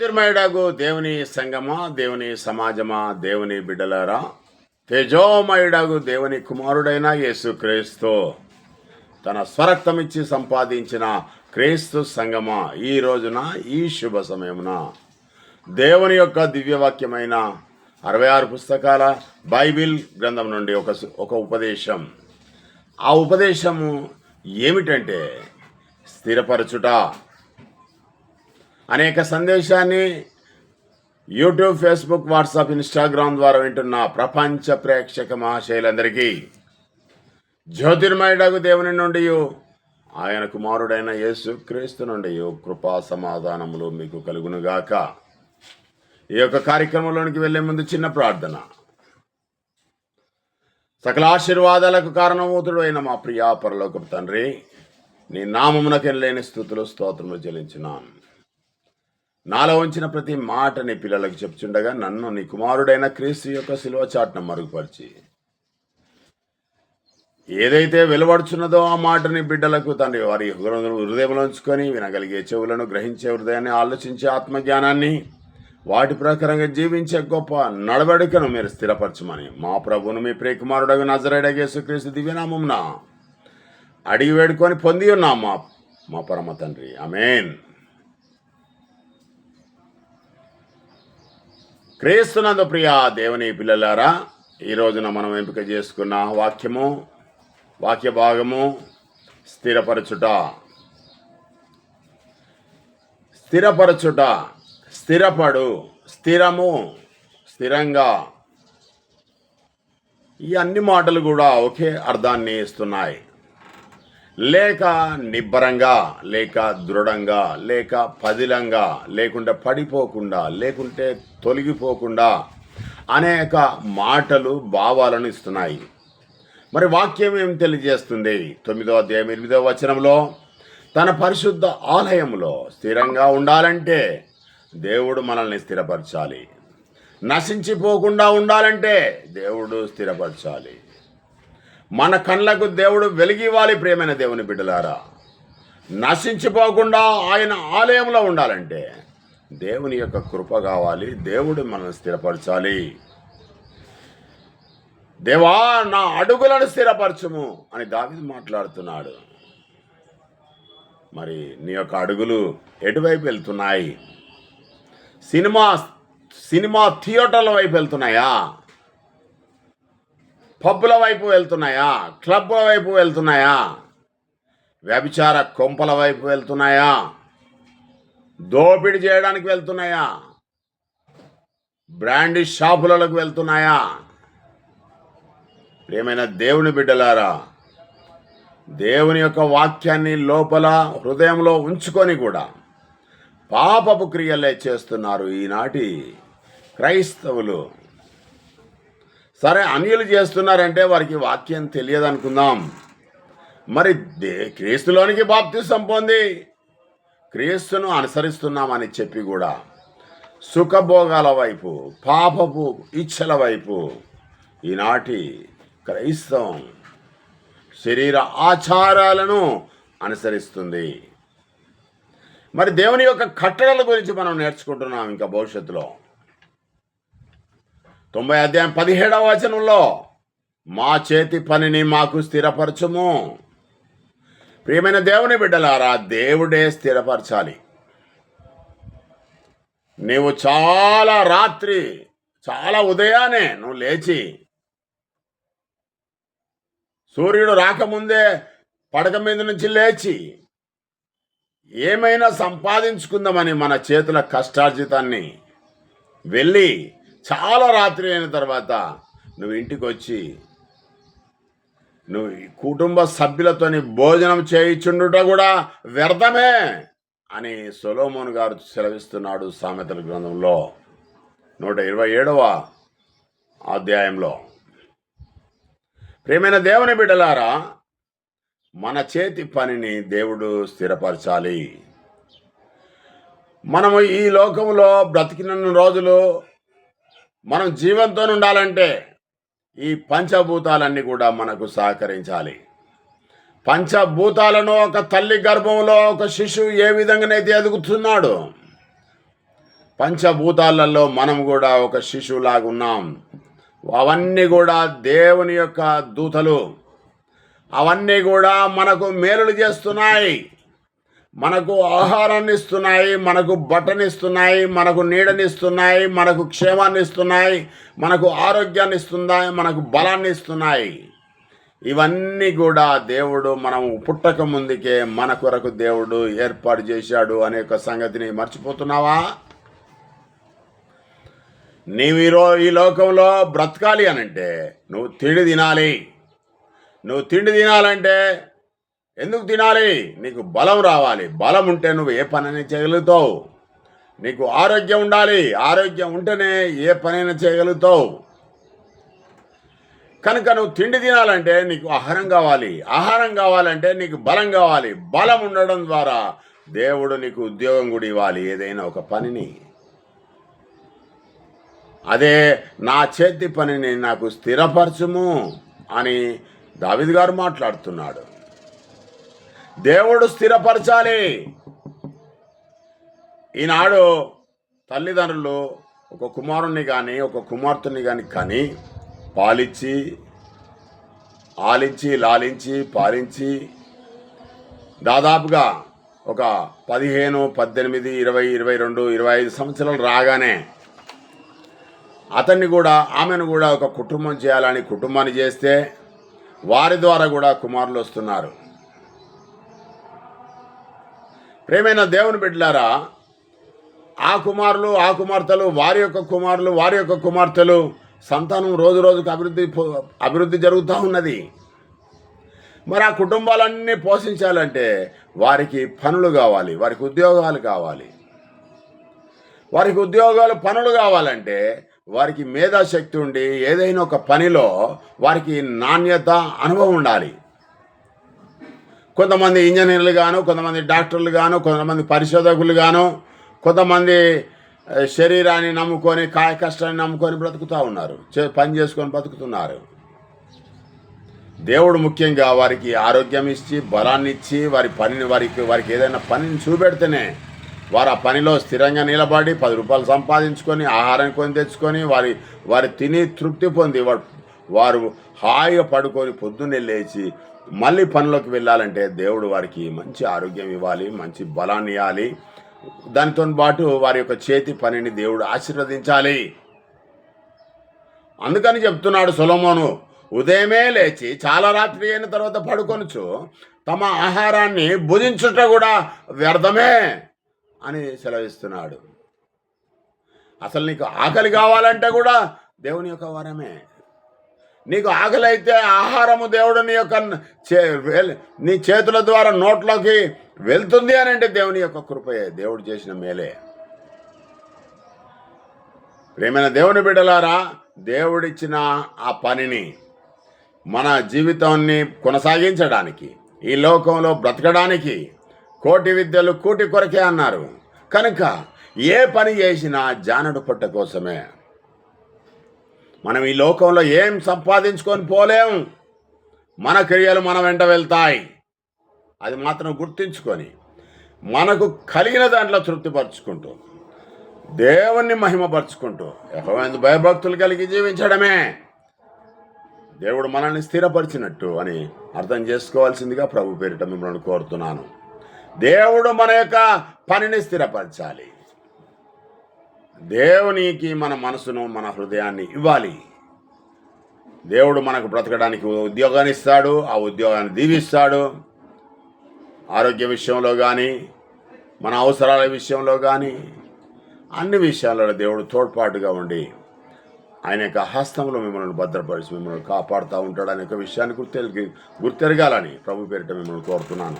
జ్యోతిర్మయుడగు దేవుని సంగమా దేవుని సమాజమా దేవుని బిడ్డలారా? తేజోమయుడగు దేవుని కుమారుడైన యేసుక్రీస్తు తన స్వరక్తమిచ్చి సంపాదించిన క్రీస్తు సంగమా ఈ రోజున ఈ శుభ సమయమున. దేవుని యొక్క దివ్యవాక్యమైన అరవై ఆరు పుస్తకాల బైబిల్ గ్రంథం నుండి ఒక ఒక ఉపదేశం. ఆ ఉపదేశము ఏమిటంటే స్థిరపరచుట. అనేక సందేశాన్ని యూట్యూబ్ ఫేస్బుక్ వాట్సాప్ ఇన్స్టాగ్రామ్ ద్వారా వింటున్న ప్రపంచ ప్రేక్షక మహాశైలందరికీ జ్యోతిర్మయుడకు దేవుని నుండి ఆయన కుమారుడైన యేసు క్రీస్తు నుండి కృపా సమాధానములు మీకు కలుగునుగాక. ఈ యొక్క కార్యక్రమంలోనికి వెళ్ళే ముందు చిన్న ప్రార్థన. సకల ఆశీర్వాదాలకు కారణమూతుడు అయిన మా ప్రియా పరలోకపు తండ్రి నీ నామమునకెళ్ళలేని స్థుతులు స్తోత్రములు చెల్లించినాను. నాలో ఉంచిన ప్రతి మాట నీ పిల్లలకు చెప్తుండగా నన్ను నీ కుమారుడైన క్రీస్తు యొక్క శిలువ చాట్ను మరుగుపరిచి. ఏదైతే వెలువడుచున్నదో ఆ మాటని బిడ్డలకు తండ్రి వారి హృదయంలో ఉంచుకొని వినగలిగే చెవులను గ్రహించే హృదయాన్ని ఆలోచించే ఆత్మజ్ఞానాన్ని వాటి ప్రకారంగా జీవించే గొప్ప నడవడికను మీరు స్థిరపరచమని మా ప్రభువును మీ ప్రియకుమారుడగు నజరేడగేసుక్రీస్తు దివ్యనామమున అడిగి వేడుకొని పొంది ఉన్నాం మా మా పరమ తండ్రి. అమేన్ క్రీస్తునందు ప్రియ దేవుని పిల్లలారా ఈ రోజున మనం ఎంపిక చేసుకున్న వాక్యము వాక్య భాగము స్థిరపరచుట. స్థిరపరచుట స్థిరపడు స్థిరము స్థిరంగా. ఈ అన్ని మాటలు కూడా ఒకే అర్థాన్ని ఇస్తున్నాయి. లేక నిబ్బరంగా లేక దృఢంగా లేక పదిలంగా లేకుంటే పడిపోకుండా లేకుంటే తొలగిపోకుండా అనేక మాటలు భావాలను ఇస్తున్నాయి. మరి వాక్యం ఏం తెలియజేస్తుంది? తొమ్మిదో అధ్యాయం ఎనిమిదో వచనంలో తన పరిశుద్ధ ఆలయంలో స్థిరంగా ఉండాలంటే దేవుడు మనల్ని స్థిరపరచాలి. నశించిపోకుండా ఉండాలంటే దేవుడు స్థిరపరచాలి. మన కళ్ళకు దేవుడు వెలిగివ్వాలి ప్రేమైన దేవుని బిడ్డలారా. నశించిపోకుండా ఆయన ఆలయంలో ఉండాలంటే దేవుని యొక్క కృప కావాలి దేవుడు మనల్ని స్థిరపరచాలి. దేవా నా అడుగులను స్థిరపరచుము అని దావిది మాట్లాడుతున్నాడు. మరి నీ యొక్క అడుగులు ఎటువైపు వెళ్తున్నాయి? సినిమా సినిమా థియేటర్ల వైపు వెళ్తున్నాయా? పబ్బుల వైపు వెళ్తున్నాయా? క్లబ్ల వైపు వెళ్తున్నాయా? వ్యభిచార కొంపల వైపు వెళ్తున్నాయా? దోపిడీ చేయడానికి వెళ్తున్నాయా? బ్రాండీ షాపులకు వెళ్తున్నాయా? ప్రియమైన దేవుని బిడ్డలారా దేవుని యొక్క వాక్యాన్ని లోపల హృదయంలో ఉంచుకొని కూడా పాపపు క్రియలే చేస్తున్నారు ఈనాటి క్రైస్తవులు. సరే అన్యులు చేస్తున్నారంటే వారికి వాక్యం తెలియదు అనుకుందాం మరి దే క్రీస్తులోనికి బాప్తిసం పొంది క్రీస్తును అనుసరిస్తున్నామని చెప్పి కూడా సుఖభోగాల వైపు పాపపు ఇచ్చల వైపు ఈనాటి క్రైస్తవం శరీర ఆచారాలను అనుసరిస్తుంది. మరి దేవుని యొక్క కట్టడల గురించి మనం నేర్చుకుంటున్నాం ఇంకా భవిష్యత్తులో. తొంభై అధ్యాయం పదిహేడవ వచనంలో మా చేతి పనిని మాకు స్థిరపరచము. ప్రియమైన దేవుని బిడ్డలారా దేవుడే స్థిరపరచాలి. నీవు చాలా రాత్రి చాలా ఉదయాన్నే నువ్వు లేచి సూర్యుడు రాకముందే పడక మీద నుంచి లేచి ఏమైనా సంపాదించుకుందామని మన చేతుల కష్టార్జితాన్ని వెళ్ళి చాలా రాత్రి అయిన తర్వాత నువ్వు ఇంటికి వచ్చి నువ్వు ఈ కుటుంబ సభ్యులతోని భోజనం చేయించుండుట కూడా వ్యర్థమే అని సొలోమోన్ గారు సెలవిస్తున్నాడు సామెతల గ్రంథంలో. నూట ఇరవై ఏడవ అధ్యాయంలో. ప్రేమైన దేవుని బిడ్డలారా మన చేతి పనిని దేవుడు స్థిరపరచాలి. మనము ఈ లోకంలో బ్రతికినన్ని రోజులు మనం జీవంతో ఉండాలంటే ఈ పంచభూతాలన్నీ కూడా మనకు సహకరించాలి. పంచభూతాలను ఒక తల్లి గర్భంలో ఒక శిశువు ఏ విధంగానైతే ఎదుగుతున్నాడు పంచభూతాలలో మనం కూడా ఒక శిశువులాగా ఉన్నాం. అవన్నీ కూడా దేవుని యొక్క దూతలు. అవన్నీ కూడా మనకు మేలులు చేస్తున్నాయి. మనకు ఆహారాన్ని ఇస్తున్నాయి మనకు బట్టనిస్తున్నాయి మనకు నీడనిస్తున్నాయి మనకు క్షేమాన్ని ఇస్తున్నాయి మనకు ఆరోగ్యాన్ని ఇస్తున్నాయి మనకు బలాన్ని ఇస్తున్నాయి ఇవన్నీ కూడా దేవుడు మనం పుట్టక ముందుకే మన కొరకు దేవుడు ఏర్పాటు చేశాడు అనే ఒక సంగతిని మర్చిపోతున్నావా? నీవు ఈరో ఈ లోకంలో బ్రతకాలి అనంటే నువ్వు తిండి తినాలి. నువ్వు తిండి తినాలంటే ఎందుకు తినాలి? నీకు బలం రావాలి. బలం ఉంటే నువ్వు ఏ పనైనా చేయగలుగుతావు. నీకు ఆరోగ్యం ఉండాలి. ఆరోగ్యం ఉంటేనే ఏ పనైనా చేయగలుగుతావు. కనుక నువ్వు తిండి తినాలంటే నీకు ఆహారం కావాలి. ఆహారం కావాలంటే నీకు బలం కావాలి. బలం ఉండడం ద్వారా దేవుడు నీకు ఉద్యోగం కూడా ఇవ్వాలి. ఏదైనా ఒక పనిని. అదే నా చేతి పనిని నాకు స్థిరపరచుము అని దావిద్ గారు మాట్లాడుతున్నాడు. దేవుడు స్థిరపరచాలి. ఈనాడు తల్లిదండ్రులు ఒక కుమారుణ్ణి కానీ ఒక కుమార్తెని కానీ కానీ పాలిచ్చి ఆలించి లాలించి పాలించి దాదాపుగా ఒక పదిహేను పద్దెనిమిది ఇరవై ఇరవై రెండు ఇరవై ఐదు సంవత్సరాలు రాగానే అతన్ని కూడా ఆమెను కూడా ఒక కుటుంబం చేయాలని కుటుంబాన్ని చేస్తే వారి ద్వారా కూడా కుమారులు వస్తున్నారు. ప్రేమైన దేవుని బిడ్డలారా ఆ కుమారులు ఆ కుమార్తెలు వారి యొక్క కుమారులు వారి యొక్క కుమార్తెలు సంతానం రోజు రోజుకు అభివృద్ధి పో- అభివృద్ధి జరుగుతూ ఉన్నది. మరి ఆ కుటుంబాలన్నీ పోషించాలంటే వారికి పనులు కావాలి వారికి ఉద్యోగాలు కావాలి. వారికి ఉద్యోగాలు పనులు కావాలంటే వారికి మేధాశక్తి ఉండి ఏదైనా ఒక పనిలో వారికి నాణ్యత అనుభవం ఉండాలి. కొంతమంది ఇంజనీర్లు గాను కొంతమంది డాక్టర్లు గాను కొంతమంది పరిశోధకులు గాను కొంతమంది శరీరాన్ని నమ్ముకొని కాయ కష్టాన్ని నమ్ముకొని బ్రతుకుతూ ఉన్నారు. చే- పని చేసుకొని బ్రతుకుతున్నారు. దేవుడు ముఖ్యంగా వారికి ఆరోగ్యం ఇచ్చి బలాన్ని ఇచ్చి వారి పనిని వారికి వారికి ఏదైనా పనిని చూపెడితేనే వారు ఆ పనిలో స్థిరంగా నిలబడి పది రూపాయలు సంపాదించుకొని ఆహారం కొని తెచ్చుకొని వారి వారి తిని తృప్తి పొంది వారు వారు హాయిగా పడుకొని పొద్దున్నే లేచి మళ్ళీ పనిలోకి వెళ్ళాలంటే దేవుడు వారికి మంచి ఆరోగ్యం ఇవ్వాలి మంచి బలాన్ని ఇవ్వాలి. దానితో పాటు వారి యొక్క చేతి పనిని దేవుడు ఆశీర్వదించాలి. అందుకని చెప్తున్నాడు సొలమోను ఉదయమే లేచి చాలా రాత్రి అయిన తర్వాత పడుకొనుచు తమ ఆహారాన్ని భుజించుట కూడా వ్యర్థమే అని సెలవిస్తున్నాడు. అసలు నీకు ఆకలి కావాలంటే కూడా దేవుని యొక్క వరమే. నీకు ఆకలైతే ఆహారము దేవుడు నీ యొక్క చే నీ చేతుల ద్వారా నోట్లోకి వెళ్తుంది అని అంటే దేవుని యొక్క కృపయే. దేవుడు చేసిన మేలే. ప్రేమైన దేవుని బిడ్డలారా దేవుడిచ్చిన ఆ పనిని మన జీవితాన్ని కొనసాగించడానికి ఈ లోకంలో బ్రతకడానికి కోటి విద్యలు కూటి కొరకే అన్నారు. కనుక ఏ పని చేసినా జానడు పట్ట కోసమే. మనం ఈ లోకంలో ఏం సంపాదించుకొని పోలేం. మన క్రియలు మన వెంట వెళ్తాయి. అది మాత్రం గుర్తించుకొని మనకు కలిగిన దాంట్లో తృప్తిపరుచుకుంటూ దేవుణ్ణి మహిమపరుచుకుంటూ ఎవరైంది భయభక్తులు కలిగి జీవించడమే. దేవుడు మనల్ని స్థిరపరిచినట్టు అని అర్థం చేసుకోవాల్సిందిగా ప్రభు పేరిట మిమ్మల్ని కోరుతున్నాను. దేవుడు మన యొక్క పనిని స్థిరపరచాలి. దేవునికి మన మనసును మన హృదయాన్ని ఇవ్వాలి. దేవుడు మనకు బ్రతకడానికి ఉద్యోగాన్ని ఇస్తాడు ఆ ఉద్యోగాన్ని దీవిస్తాడు. ఆరోగ్య విషయంలో కానీ మన అవసరాల విషయంలో కానీ అన్ని విషయాలలో దేవుడు తోడ్పాటుగా ఉండి ఆయన యొక్క హస్తంలో మిమ్మల్ని భద్రపరిచి మిమ్మల్ని కాపాడుతూ ఉంటాడు అనే ఒక విషయాన్ని గుర్తెరిగి గుర్తెరగాలని ప్రభు పేరిట మిమ్మల్ని కోరుతున్నాను.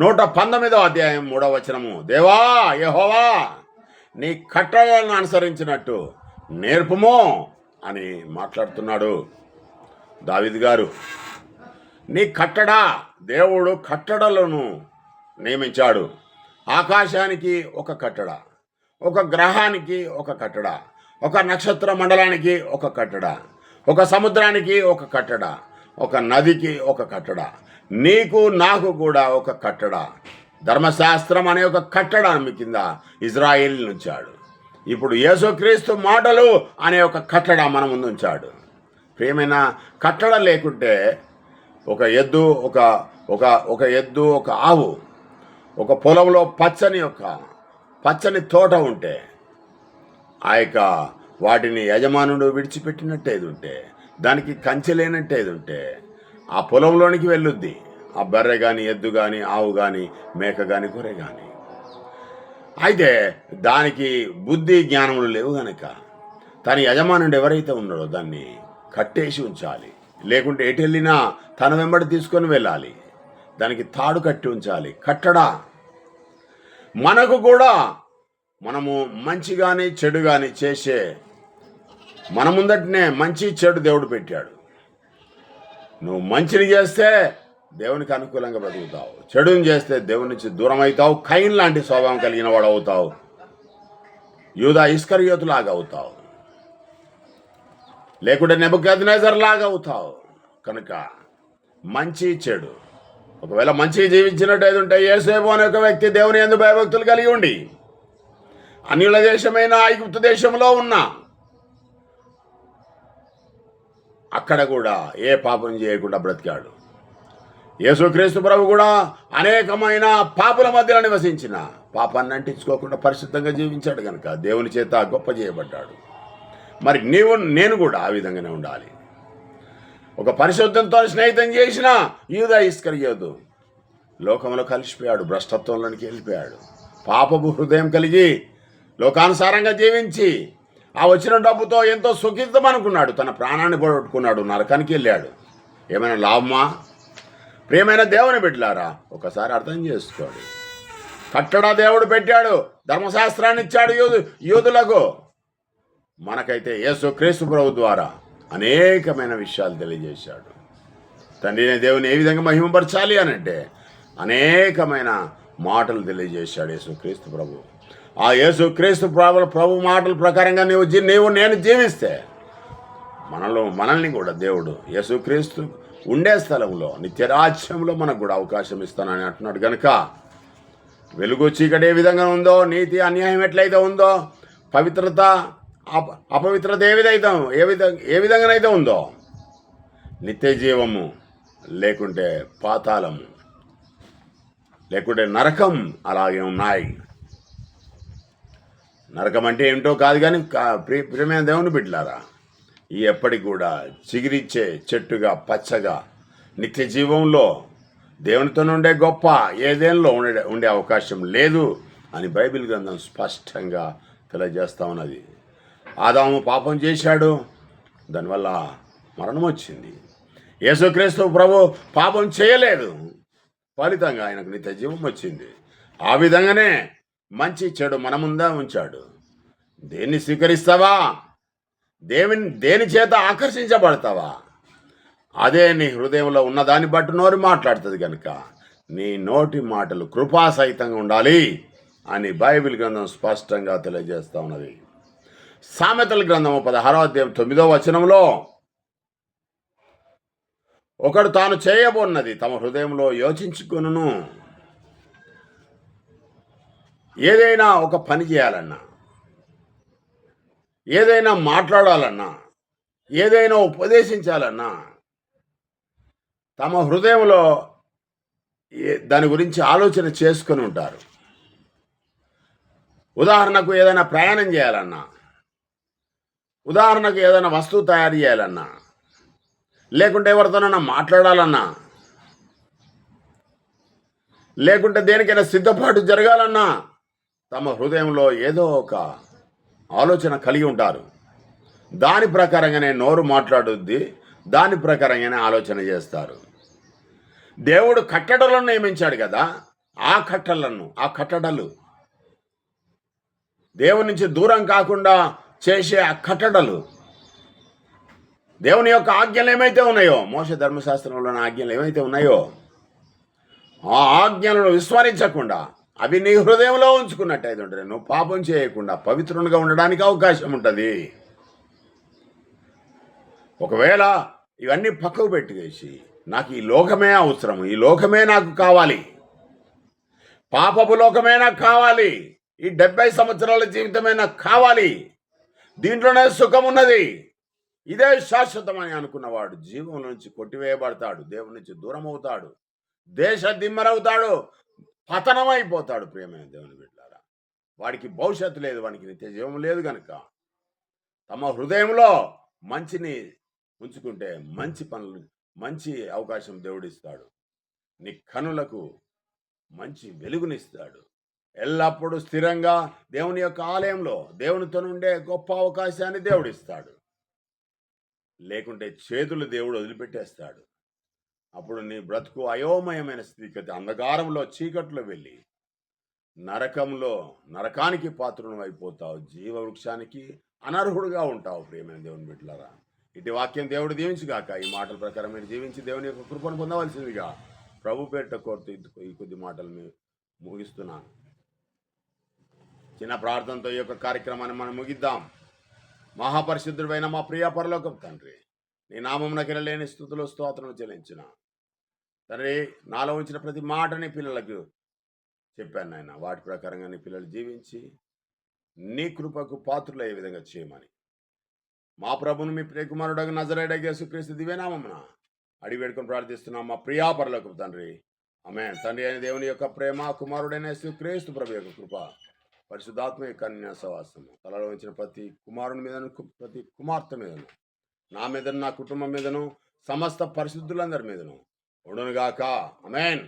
నూట పంతొమ్మిదవ అధ్యాయం మూడవ వచనము. దేవా యహోవా నీ కట్టడలను అనుసరించినట్టు నేర్పుమో అని మాట్లాడుతున్నాడు దావిద్ గారు. నీ కట్టడా దేవుడు కట్టడలను నియమించాడు. ఆకాశానికి ఒక కట్టడ ఒక గ్రహానికి ఒక కట్టడ ఒక నక్షత్ర మండలానికి ఒక కట్టడ ఒక సముద్రానికి ఒక కట్టడ ఒక నదికి ఒక కట్టడ నీకు నాకు కూడా ఒక కట్టడ. ధర్మశాస్త్రం అనే ఒక కట్టడాన్ని కింద ఇజ్రాయిల్ ఉంచాడు. ఇప్పుడు యేసుక్రీస్తు మాటలు అనే ఒక కట్టడ మన ముందు ఉంచాడు. ప్రియమైన కట్టడ లేకుంటే ఒక ఎద్దు ఒక ఒక ఒక ఎద్దు ఒక ఆవు ఒక పొలంలో పచ్చని ఒక పచ్చని తోట ఉంటే ఆ యొక్క వాటిని యజమానుడు విడిచిపెట్టినట్టేది ఉంటే దానికి కంచె లేనట్టేది ఉంటే ఆ పొలంలోనికి వెళ్ళుద్ది. ఆ బర్రె కానీ ఎద్దు కానీ ఆవు కానీ మేక కానీ గొర్రె కానీ అయితే దానికి బుద్ధి జ్ఞానములు లేవు గనక తన యజమానుడు ఎవరైతే ఉన్నాడో దాన్ని కట్టేసి ఉంచాలి. లేకుంటే ఎటు వెళ్ళినా తన వెంబడి తీసుకొని వెళ్ళాలి. దానికి తాడు కట్టి ఉంచాలి. కట్టడా? మనకు కూడా మనము మంచి కానీ చెడు కానీ చేసే మన ముందటనే మంచి చెడు దేవుడు పెట్టాడు. నువ్వు మంచిని చేస్తే దేవునికి అనుకూలంగా బ్రతుకుతావు చెడుని చేస్తే దేవుని నుంచి దూరం అవుతావు కైన్ లాంటి స్వభావం కలిగిన వాడు అవుతావు. యూదా ఇస్కరియోతులాగా అవుతావు. లేకుంటే నెబద్నేజర్ లాగా అవుతావు. కనుక మంచి చెడు. ఒకవేళ మంచి జీవించినట్టు ఉంటే ఏసేపు అనే ఒక వ్యక్తి దేవుని ఎందు భయభక్తులు కలిగి ఉండి అన్యుల దేశమైన ఐగుప్తు దేశంలో ఉన్నా అక్కడ కూడా ఏ పాపం చేయకుండా బ్రతికాడు. యేసుక్రీస్తు ప్రభు కూడా అనేకమైన పాపుల మధ్యలో నివసించిన. పాపాన్ని అంటించుకోకుండా పరిశుద్ధంగా జీవించాడు కనుక దేవుని చేత గొప్ప చేయబడ్డాడు. మరి నీవు నేను కూడా ఆ విధంగానే ఉండాలి. ఒక పరిశుద్ధంతో స్నేహితం చేసిన యూదా ఇస్కరియోదు లోకంలో కలిసిపోయాడు భ్రష్టత్వంలోనికి వెళ్ళిపోయాడు. పాపపు హృదయం కలిగి లోకానుసారంగా జీవించి ఆ వచ్చిన డబ్బుతో ఎంతో సుఖితం అనుకున్నాడు. తన ప్రాణాన్ని పోగొట్టుకున్నాడు నరకానికి వెళ్ళాడు. ఏమైనా లాభమా? ప్రియమైన దేవుని బిడ్డలారా ఒకసారి అర్థం చేసుకోండి. కట్టడ దేవుడు పెట్టాడు ధర్మశాస్త్రాన్ని ఇచ్చాడు యూదు యూదులకు. మనకైతే యేసు క్రీస్తు ప్రభు ద్వారా అనేకమైన విషయాలు తెలియజేశాడు. తండ్రి దేవుని ఏ విధంగా మహిమపరచాలి అని అంటే అనేకమైన మాటలు తెలియజేశాడు యేసు క్రీస్తు ప్రభు. ఆ యేసు క్రీస్తు ప్రభు ప్రభు మాటల ప్రకారంగా నీవు నీవు నేను జీవిస్తే మనలో మనల్ని కూడా దేవుడు యేసుక్రీస్తు ఉండే స్థలంలో నిత్యరాజ్యంలో మనకు కూడా అవకాశం ఇస్తానని అంటున్నాడు. కనుక వెలుగు చీకటి ఏ విధంగా ఉందో నీతి అన్యాయం ఎట్లయితే ఉందో పవిత్రత అప అపవిత్రత ఏ విధంగా ఏ విధంగా ఏ విధంగానైతే ఉందో నిత్య జీవము లేకుంటే పాతాళము లేకుంటే నరకం అలాగే ఉన్నాయి. నరకం అంటే ఏమిటో కాదు కానీ కా- ప్రియమైన దేవుని బిడ్డలారా ఎప్పటికి కూడా చిగిరిచ్చే చెట్టుగా పచ్చగా. నిత్య జీవంలో దేవునితో ఉండే గొప్ప ఏదేనలో ఉండే ఉండే అవకాశం లేదు అని బైబిల్ గ్రంథం స్పష్టంగా తెలియజేస్తా ఉన్నది. ఆదాము పాపం చేశాడు దానివల్ల మరణం వచ్చింది. యేసుక్రీస్తు ప్రభు పాపం చేయలేదు ఫలితంగా ఆయనకు నిత్య జీవం వచ్చింది. ఆ విధంగానే మంచి చెడు మన ముందా ఉంచాడు. దేన్ని స్వీకరిస్తావా? దేవుని దేని చేత ఆకర్షించబడతావా? అదే నీ హృదయంలో ఉన్నదాన్ని బట్టి నోరు మాట్లాడుతుంది కనుక నీ నోటి మాటలు కృపాసహితంగా ఉండాలి అని బైబిల్ గ్రంథం స్పష్టంగా తెలియజేస్తూ ఉన్నది. సామెతల గ్రంథము పదహారో అధ్యాయం తొమ్మిదో వచనంలో ఒకడు తాను చేయబోన్నది తమ హృదయంలో యోచించుకును ఏదైనా ఒక పని చేయాలన్నా ఏదైనా మాట్లాడాలన్నా ఏదైనా ఉపదేశించాలన్నా తమ హృదయంలో ఏ- దాని గురించి ఆలోచన చేసుకొని ఉంటారు. ఉదాహరణకు ఏదైనా ప్రయాణం చేయాలన్నా ఉదాహరణకు ఏదైనా వస్తువు తయారు చేయాలన్నా లేకుంటే ఎవరితోనైనా మాట్లాడాలన్నా లేకుంటే దేనికైనా సిద్ధపాటు జరగాలన్నా తమ హృదయంలో ఏదో ఒక ఆలోచన కలిగి ఉంటారు. దాని ప్రకారంగానే నోరు మాట్లాడుద్ది దాని ప్రకారంగానే ఆలోచన చేస్తారు. దేవుడు కట్టడలను నియమించాడు కదా ఆ కట్టలను ఆ కట్టడలు. దేవుని నుంచి దూరం కాకుండా చేసే ఆ కట్టడలు. దేవుని యొక్క ఆజ్ఞలు ఏమైతే ఉన్నాయో మోస ధర్మశాస్త్రంలోని ఆజ్ఞలు ఏమైతే ఉన్నాయో ఆ ఆజ్ఞలను విస్మరించకుండా అవి నీ హృదయంలో ఉంచుకున్నట్టయితే ఉంటుంది నువ్వు పాపం చేయకుండా పవిత్రునిగా ఉండడానికి అవకాశం ఉంటుంది. ఒకవేళ ఇవన్నీ పక్కకు పెట్టేసి నాకు ఈ లోకమే అవసరం ఈ లోకమే నాకు కావాలి పాపపు లోకమైనా కావాలి ఈ డెబ్బై సంవత్సరాల జీవితమైనా కావాలి దీంట్లోనే సుఖం ఉన్నది. ఇదే శాశ్వతమని అనుకున్నవాడు జీవం నుంచి కొట్టివేయబడతాడు దేవుని నుంచి దూరం అవుతాడు దేశ దిమ్మరవుతాడు పతనమైపోతాడు ప్రేమైన దేవుని బిడ్డారా. వాడికి భవిష్యత్తు లేదు వానికి నిత్య జీవం లేదు కనుక తమ హృదయంలో మంచిని ఉంచుకుంటే మంచి పనులు మంచి అవకాశం దేవుడిస్తాడు. నీ కనులకు మంచి వెలుగునిస్తాడు. ఎల్లప్పుడూ స్థిరంగా దేవుని యొక్క ఆలయంలో దేవునితో ఉండే గొప్ప అవకాశాన్ని దేవుడిస్తాడు. లేకుంటే చేతులు దేవుడు వదిలిపెట్టేస్తాడు. అప్పుడు నీ బ్రతుకు అయోమయమైన స్థితికి అంధకారంలో చీకట్లో వెళ్ళి నరకంలో నరకానికి పాత్రను అయిపోతావు జీవవృక్షానికి అనర్హుడుగా ఉంటావు ప్రియమైన దేవుని బిడ్డలారా. ఇటు వాక్యం దేవుడు దీవించుగాక. ఈ మాటల ప్రకారం మీరు జీవించి దేవుని యొక్క కృపను పొందవలసిందిగా ప్రభు పేట కోరుతూ ఇది- ఈ కొద్ది మాటలు ముగిస్తున్నాను. చిన్న ప్రార్థనతో ఈ యొక్క కార్యక్రమాన్ని మనం ముగిద్దాం. మహాపరిశుద్ధుడైన మా ప్రియ పరలోకం తండ్రి నీ నామమునకి లేని స్థుతులు స్తోత్రం చెల్లించిన తండ్రి నాలో ఉంచిన ప్రతి మాటని పిల్లలకు చెప్పాను నాయన. వాటి ప్రకారంగా నీ పిల్లలు జీవించి నీ కృపకు పాత్రులు అయ్యే విధంగా చేయమని. మా ప్రభును మీ ప్రియకుమారుడు నజరేడ యేసుక్రీస్తు దివ్యనామమున అడిగి వేడుకొని ప్రార్థిస్తున్నాం. మా ప్రియాపరులకు తండ్రి. ఆమె తండ్రి అయిన దేవుని యొక్క ప్రేమ కుమారుడైన యేసుక్రీస్తు ప్రభు యొక్క కృప పరిశుద్ధాత్మ యొక్క కన్యా సవాసము తలలో ఉంచిన ప్రతి కుమారుని మీదను ప్రతి కుమార్తె మీదను నా మీదను నా కుటుంబం మీదను సమస్త పరిశుద్ధులందరి మీదను ఉండునుగాక అమెన్